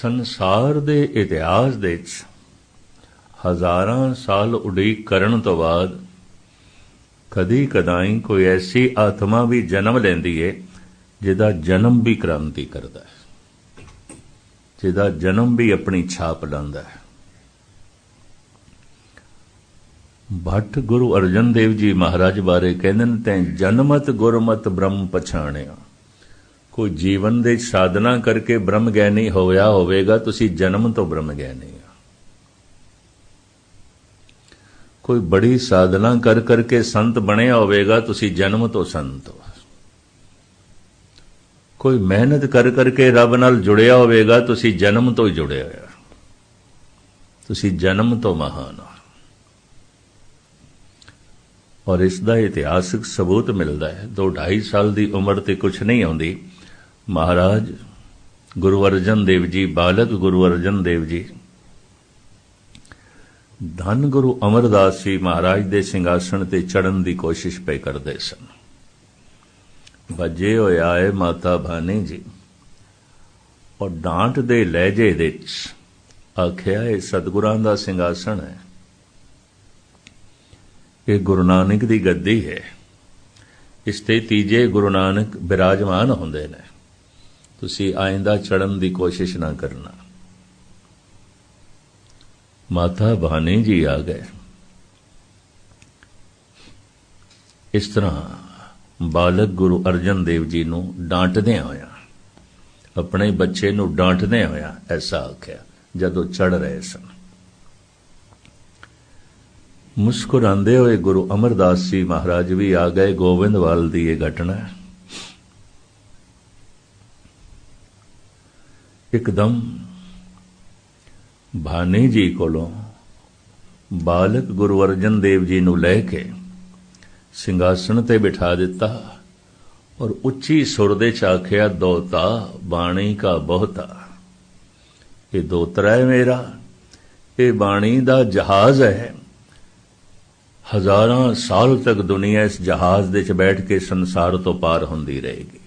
ਸੰਸਾਰ ਦੇ ਇਤਿਹਾਸ ਦੇ ਵਿੱਚ ਹਜ਼ਾਰਾਂ ਸਾਲ ਉਡੀਕ ਕਰਨ ਤੋਂ ਬਾਅਦ ਕਦੀ ਕਦਾਈ ਕੋਈ ਐਸੀ ਆਤਮਾ ਵੀ ਜਨਮ ਲੈਂਦੀ ਏ, ਜਿਹਦਾ ਜਨਮ ਵੀ ਕ੍ਰਾਂਤੀ ਕਰਦਾ ਹੈ। ਜਿਹਦਾ ਜਨਮ ਵੀ ਆਪਣੀ ਛਾਪ ਲਾਉਂਦਾ ਹੈ। ਭੱਟ ਗੁਰੂ ਅਰਜਨ ਦੇਵ ਜੀ ਮਹਾਰਾਜ ਬਾਰੇ ਕਹਿੰਦੇ ਨੇ ਤੈ ਜਨਮਤ ਗੁਰਮਤ ਬ੍ਰਹਮ ਪਛਾਣਿਆ। ਕੋਈ ਜੀਵਨ ਦੇ ਸਾਧਨਾ ਕਰਕੇ ਬ੍ਰਹਮ ਗਿਆਨੀ ਹੋਇਆ ਹੋਵੇਗਾ, ਤੁਸੀਂ ਜਨਮ ਤੋਂ ਬ੍ਰਹਮ ਗਿਆਨੀ ਆ। ਕੋਈ ਬੜੀ ਸਾਧਨਾ ਕਰ ਕਰਕੇ ਸੰਤ ਬਣਿਆ ਹੋਵੇਗਾ, ਤੁਸੀਂ ਜਨਮ ਤੋਂ ਸੰਤ ਹੋ। ਕੋਈ ਮਿਹਨਤ ਕਰ ਕਰਕੇ ਰੱਬ ਨਾਲ ਜੁੜਿਆ ਹੋਵੇਗਾ, ਤੁਸੀਂ ਜਨਮ ਤੋਂ ਹੀ ਜੁੜੇ ਹੋਇਆ। ਤੁਸੀਂ ਜਨਮ ਤੋਂ ਮਹਾਨ ਹੋ। ਔਰ ਇਸ ਦਾ ਇਤਿਹਾਸਕ ਸਬੂਤ ਮਿਲਦਾ ਹੈ। ਦੋ 2.5 ਸਾਲ ਦੀ ਉਮਰ ਤੇ ਕੁਝ ਨਹੀਂ ਆਉਂਦੀ। ਮਹਾਰਾਜ, ਗੁਰੂ ਅਰਜਨ ਦੇਵ ਜੀ, ਬਾਲਕ ਗੁਰੂ ਅਰਜਨ ਦੇਵ ਜੀ, ਧੰਨ ਗੁਰੂ ਅਮਰਦਾਸ ਜੀ ਮਹਾਰਾਜ ਦੇ ਸਿੰਘਾਸਣ ਤੇ ਚੜਨ ਦੀ ਕੋਸ਼ਿਸ਼ ਪਏ ਕਰਦੇ ਸਨ। ਵੱਜੇ ਹੋਏ ਆਏ ਮਾਤਾ ਭਾਨੀ ਜੀ ਔਰ ਡਾਂਟ ਦੇ ਲਹਿਜੇ ਦੇ ਵਿੱਚ ਆਖਿਆ, ਇਹ ਸਤਿਗੁਰਾਂ ਦਾ ਸਿੰਘਾਸਣ ਹੈ। ਇਹ ਗੁਰੂ ਨਾਨਕ ਦੀ ਗੱਦੀ ਹੈ। ਇਸ ਤੇ ਤੀਜੇ ਗੁਰੂ ਨਾਨਕ ਬਿਰਾਜਮਾਨ ਹੁੰਦੇ ਨੇ। ਤੁਸੀਂ ਆਇੰਦਾ ਚੜਨ ਦੀ ਕੋਸ਼ਿਸ਼ ਨਾ ਕਰਨਾ। ਮਾਤਾ ਭਾਨੀ ਜੀ ਆ ਗਏ। ਇਸ ਤਰ੍ਹਾਂ ਬਾਲਕ ਗੁਰੂ ਅਰਜਨ ਦੇਵ ਜੀ ਨੂੰ ਡਾਂਟਦੇ ਹੋਇਆ, ਆਪਣੇ ਬੱਚੇ ਨੂੰ ਡਾਂਟਦੇ ਹੋਇਆ ਐਸਾ ਆਖਿਆ, ਜਦੋਂ ਚੜ ਰਹੇ ਸਨ। ਮੁਸਕਰਾਉਂਦੇ ਹੋਏ ਗੁਰੂ ਅਮਰਦਾਸ ਜੀ ਮਹਾਰਾਜ ਵੀ ਆ ਗਏ, ਗੋਬਿੰਦਵਾਲ ਦੀ ਇਹ ਘਟਨਾ। ਹੈ ਇੱਕਦਮ ਭਾਨੀ ਜੀ ਕੋਲੋਂ ਬਾਲਕ ਗੁਰੂ ਅਰਜਨ ਦੇਵ ਜੀ ਨੂੰ ਲੈ ਕੇ ਸਿੰਘਾਸਣ ਤੇ ਬਿਠਾ ਦਿੱਤਾ ਔਰ ਉੱਚੀ ਸੁਰ ਦੇ ਚ ਆਖਿਆ, ਦੋਤਾ, ਬਾਣੀ ਕਾ ਬਹੁਤਾ। ਇਹ ਦੋਤਰਾ ਹੈ ਮੇਰਾ। ਇਹ ਬਾਣੀ ਦਾ ਜਹਾਜ਼ ਹੈ। ਹਜ਼ਾਰਾਂ ਸਾਲ ਤੱਕ ਦੁਨੀਆ ਇਸ ਜਹਾਜ਼ ਦੇ ਚ ਬੈਠ ਕੇ ਸੰਸਾਰ ਤੋਂ ਪਾਰ ਹੁੰਦੀ ਰਹੇਗੀ।